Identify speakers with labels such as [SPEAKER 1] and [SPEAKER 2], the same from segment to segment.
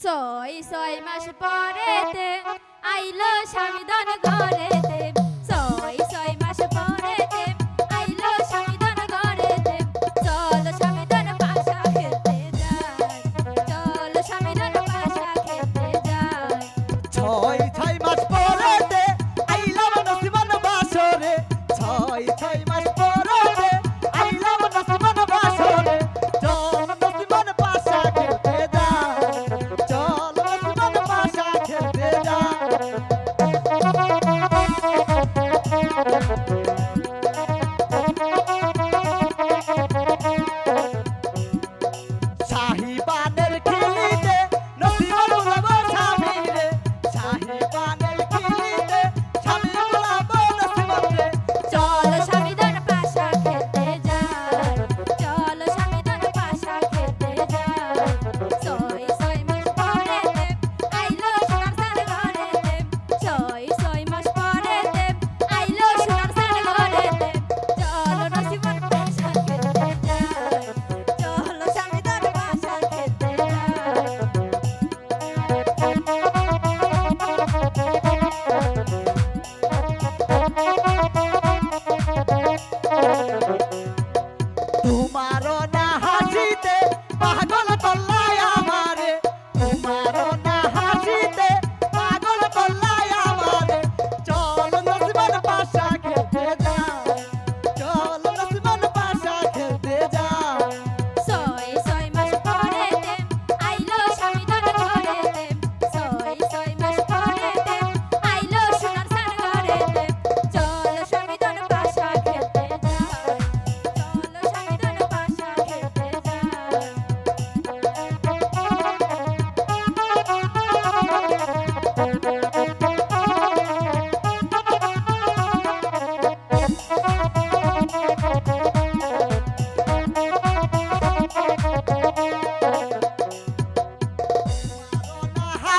[SPEAKER 1] সই সই মাস পরেতে আইলো
[SPEAKER 2] স্বামী
[SPEAKER 1] দন ঘরেতে।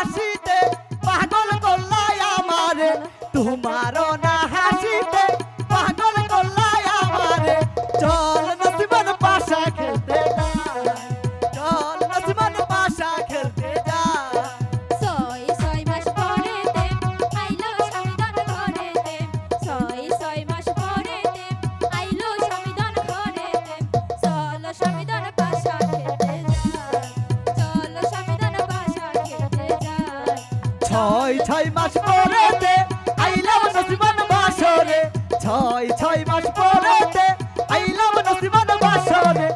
[SPEAKER 2] হাসিতে পাগল করলাই আমার। তোমারও না
[SPEAKER 1] ছয় ছয় মাস
[SPEAKER 2] পরে দে আইলাম নসিবান বাসরে।
[SPEAKER 1] ছয় ছয় মাস
[SPEAKER 2] পরে দে আইলাম নসিবান বাসরে।